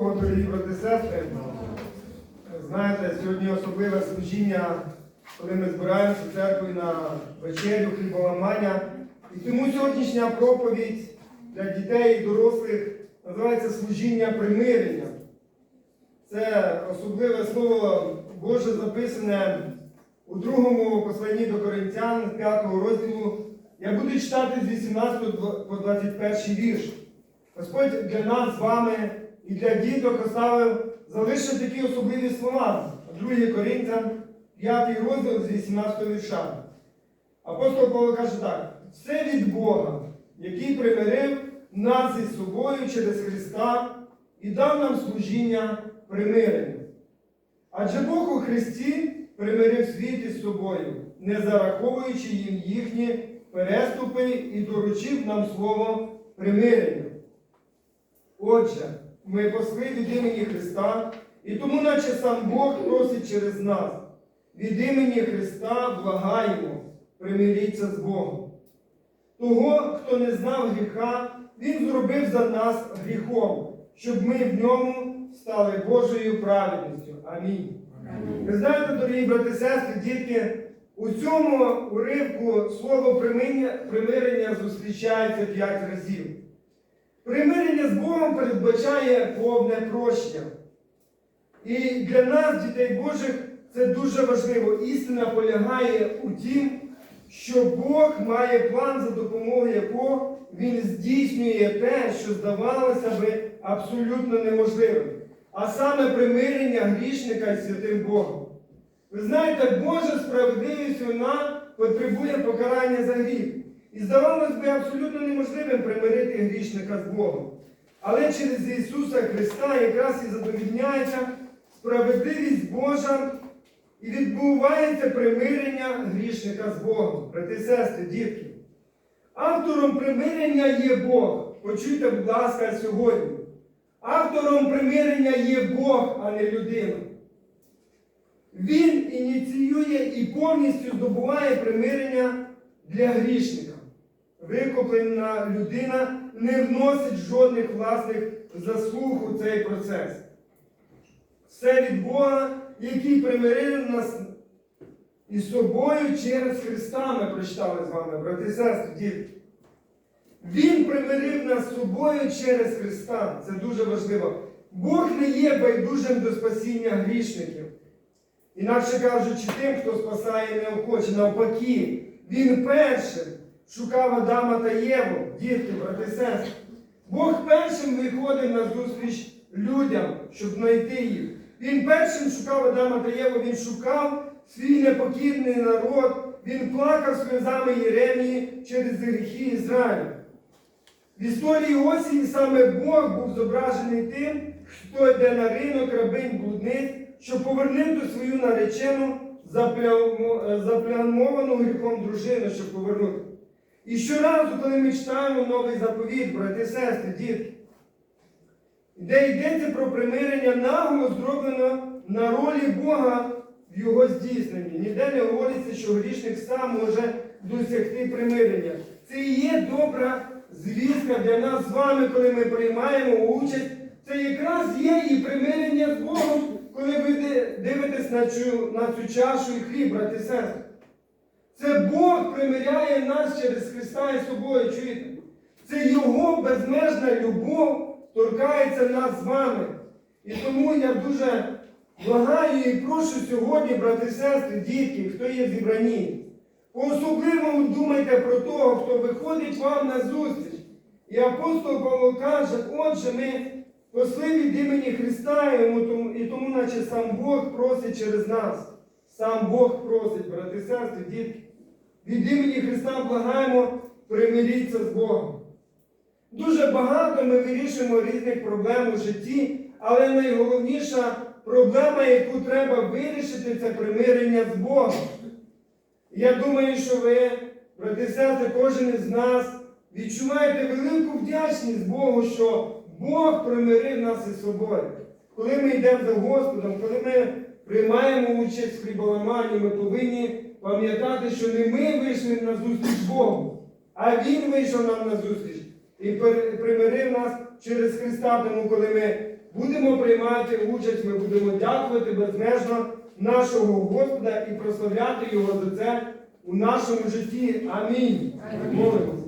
Дорогі брати сестри, знаєте, сьогодні особливе служіння, коли ми збираємося в церкві на вечерю, хліболамання. І тому сьогоднішня проповідь для дітей і дорослих називається служіння примирення. Це особливе слово Боже записане у другому посланні до Коринтян, 5 розділу. Я буду читати з 18 по 21 вірш. Господь для нас з вами і для діток оставив залишив такі особливі слова. 2 Коринтян, 5 розділ з 18 вірша. Апостол Павло каже так: все від Бога, який примирив нас із собою через Христа і дав нам служіння примирення. Адже Бог у Христі примирив світ із собою, не зараховуючи їм їхні переступи і доручив нам слово примирення. Отже, ми посли від імені Христа, і тому, наче сам Бог просить через нас, від імені Христа благаємо, примиріться з Богом. Того, хто не знав гріха, Він зробив за нас гріхом, щоб ми в ньому стали Божою праведністю. Амінь. Ви знаєте, дорогі брати сестри, дітки, у цьому уривку слово примирення, примирення зустрічається п'ять разів. Примирення з Богом передбачає повне прощення. І для нас, дітей Божих, це дуже важливо. Істина полягає у тім, що Бог має план, за допомогою якого Він здійснює те, що здавалося би абсолютно неможливим. А саме примирення грішника із святим Богом. Ви знаєте, Божа справедливість вона потребує покарання за гріх. І здавалось би абсолютно неможливим примирити грішника з Богом. Але через Ісуса Христа якраз і задовільняється справедливість Божа і відбувається примирення грішника з Богом. Брати сестри, дітки. Автором примирення є Бог. Почуйте, будь ласка, сьогодні. Автором примирення є Бог, а не людина. Він ініціює і повністю здобуває примирення для грішника. Викуплена людина не вносить жодних власних заслуг у цей процес. Все від Бога, який примирив нас із собою через Христа, ми прочитали з вами, брати і сестри, дітки. Він примирив нас з собою через Христа. Це дуже важливо. Бог не є байдужим до спасіння грішників. Інакше кажучи, тим, хто спасає неохоче, навпаки, він першим шукав Адама та Єву, дітки, брати сестри. Бог першим виходив на зустріч людям, щоб знайти їх. Він першим шукав Адама та Єву, він шукав свій непокірний народ, він плакав сльозами Єремії через гріхи Ізраїля. В історії Осії саме Бог був зображений тим, хто йде на ринок рабинь блудниць, щоб повернути свою наречену заплямовану гріхом дружину, щоб повернути. І щоразу, коли ми читаємо новий заповіт, брати сестри, дітки, де йдеться про примирення, нагло зроблено на ролі Бога в його здійсненні. Ніде не говориться, що грішник сам може досягти примирення. Це і є добра звістка для нас з вами, коли ми приймаємо участь. Це якраз є і примирення з Богом, коли ви дивитесь на цю, на цю чашу і хліб, брати сестри. Це Бог примиряє нас через Христа і собою, чуєте? Це Його безмежна любов торкається нас з вами. І тому я дуже благаю і прошу сьогодні, брати і сестри, дітки, хто є в зібранні. По-особливому думайте про того, хто виходить вам на зустріч. І апостол Павло каже, отже, ми посли від імені Христа, і тому, наче сам Бог просить через нас. Сам Бог просить, брати і сестри, дітки. Від імені Христа благаємо, примиріться з Богом. Дуже багато ми вирішуємо різних проблем у житті, але найголовніша проблема, яку треба вирішити, це примирення з Богом. Я думаю, що ви, брати сестри, кожен із нас відчуваєте велику вдячність Богу, що Бог примирив нас із собою. Коли ми йдемо за Господом, коли ми приймаємо участь в хліболаманні, ми повинні пам'ятати, що не ми вийшли на зустріч Богу, а Він вийшов нам на зустріч і примирив нас через Христа, тому коли ми будемо приймати участь, ми будемо дякувати безмежно нашого Господа і прославляти Його за це у нашому житті. Амінь. Амінь. Молимось.